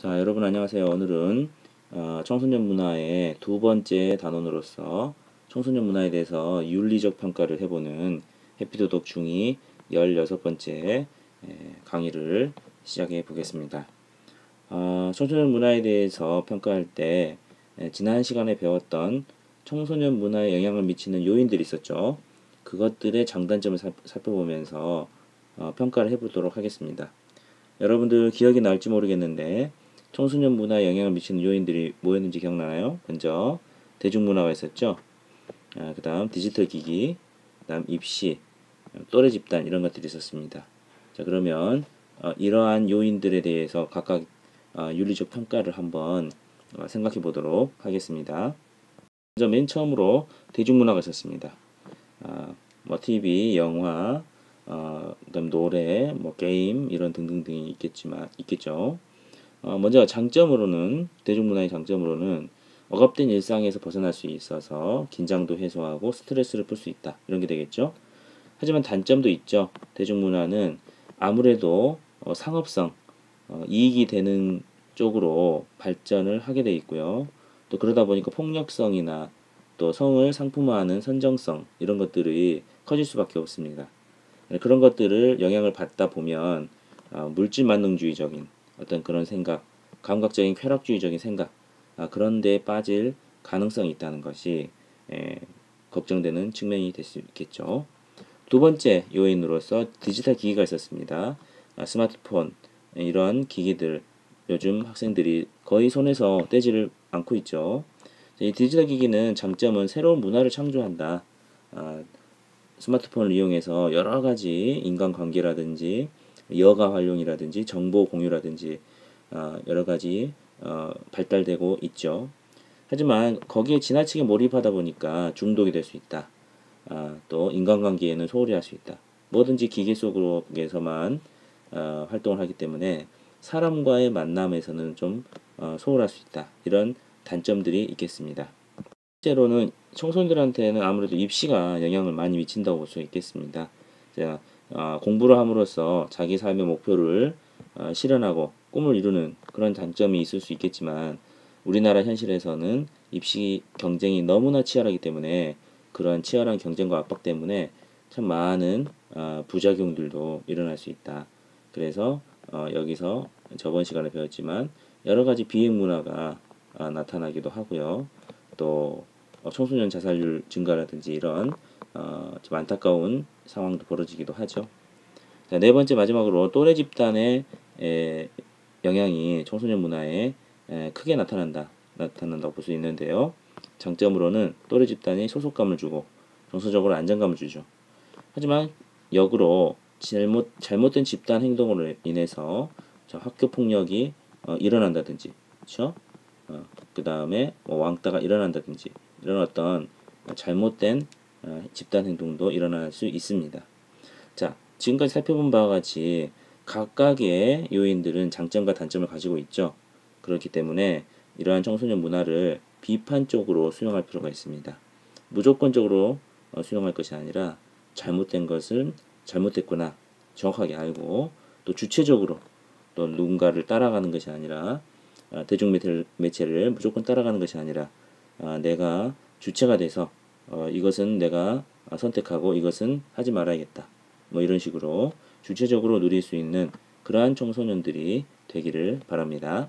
자, 여러분 안녕하세요. 오늘은 어, 청소년 문화의 두 번째 단원으로서 청소년 문화에 대해서 윤리적 평가를 해보는 해피도덕 중이 16번째 강의를 시작해 보겠습니다. 어, 청소년 문화에 대해서 평가할 때 에, 지난 시간에 배웠던 청소년 문화에 영향을 미치는 요인들이 있었죠. 그것들의 장단점을 살펴보면서 어, 평가를 해보도록 하겠습니다. 여러분들 기억이 날지 모르겠는데 청소년 문화에 영향을 미치는 요인들이 뭐였는지 기억나나요? 먼저 대중문화가 있었죠. 아, 그 다음 디지털 기기, 그 다음 입시, 또래 집단 이런 것들이 있었습니다. 자 그러면 어, 이러한 요인들에 대해서 각각 어, 윤리적 평가를 한번 어, 생각해 보도록 하겠습니다. 먼저 맨 처음으로 대중문화가 있었습니다. 아, 뭐 TV, 영화, 어, 그다음 노래, 뭐 게임 이런 등등등이 있겠지만 있겠죠. 어, 먼저 장점으로는 대중문화의 장점으로는 억압된 일상에서 벗어날 수 있어서 긴장도 해소하고 스트레스를 풀 수 있다 이런 게 되겠죠. 하지만 단점도 있죠. 대중문화는 아무래도 어, 상업성 어, 이익이 되는 쪽으로 발전을 하게 돼 있고요. 또 그러다 보니까 폭력성이나 또 성을 상품화하는 선정성 이런 것들이 커질 수밖에 없습니다. 그런 것들을 영향을 받다 보면 어, 물질 만능주의적인 어떤 그런 생각, 감각적인 쾌락주의적인 생각 아, 그런 데 빠질 가능성이 있다는 것이 에, 걱정되는 측면이 될 수 있겠죠. 두 번째 요인으로서 디지털 기기가 있었습니다. 아, 스마트폰 이런 기기들 요즘 학생들이 거의 손에서 떼지를 않고 있죠. 이 디지털 기기는 장점은 새로운 문화를 창조한다. 아, 스마트폰을 이용해서 여러 가지 인간관계라든지 여가 활용이라든지 정보 공유라든지 어, 여러 가지 어, 발달되고 있죠. 하지만 거기에 지나치게 몰입하다 보니까 중독이 될 수 있다. 아, 또 인간관계에는 소홀히 할 수 있다. 뭐든지 기계 속에서만 어, 활동을 하기 때문에 사람과의 만남에서는 좀 어, 소홀할 수 있다. 이런 단점들이 있겠습니다. 실제로는 청소년들한테는 아무래도 입시가 영향을 많이 미친다고 볼 수 있겠습니다. 자, 어, 공부를 함으로써 자기 삶의 목표를 어, 실현하고 꿈을 이루는 그런 장점이 있을 수 있겠지만 우리나라 현실에서는 입시 경쟁이 너무나 치열하기 때문에 그런 치열한 경쟁과 압박 때문에 참 많은 어, 부작용들도 일어날 수 있다. 그래서 어, 여기서 저번 시간에 배웠지만 여러 가지 비행 문화가 어, 나타나기도 하고요. 또 어, 청소년 자살률 증가라든지 이런 어, 좀 안타까운 상황도 벌어지기도 하죠. 자, 네 번째 마지막으로 또래 집단의 에, 영향이 청소년 문화에 에, 크게 나타난다 나타난다고 볼 수 있는데요. 장점으로는 또래 집단이 소속감을 주고 정서적으로 안정감을 주죠. 하지만 역으로 잘못 잘못된 집단 행동으로 인해서 학교 폭력이 어, 일어난다든지, 그렇죠? 어, 그 다음에 뭐 왕따가 일어난다든지 이런 어떤 잘못된 어, 집단 행동도 일어날 수 있습니다. 자, 지금까지 살펴본 바와 같이 각각의 요인들은 장점과 단점을 가지고 있죠. 그렇기 때문에 이러한 청소년 문화를 비판적으로 수용할 필요가 있습니다. 무조건적으로 어, 수용할 것이 아니라 잘못된 것은 잘못됐구나 정확하게 알고 또 주체적으로 또 누군가를 따라가는 것이 아니라 아, 대중 매체를 무조건 따라가는 것이 아니라 아, 내가 주체가 돼서 어, 이것은 내가 선택하고 이것은 하지 말아야겠다. 뭐 이런 식으로 주체적으로 누릴 수 있는 그러한 청소년들이 되기를 바랍니다.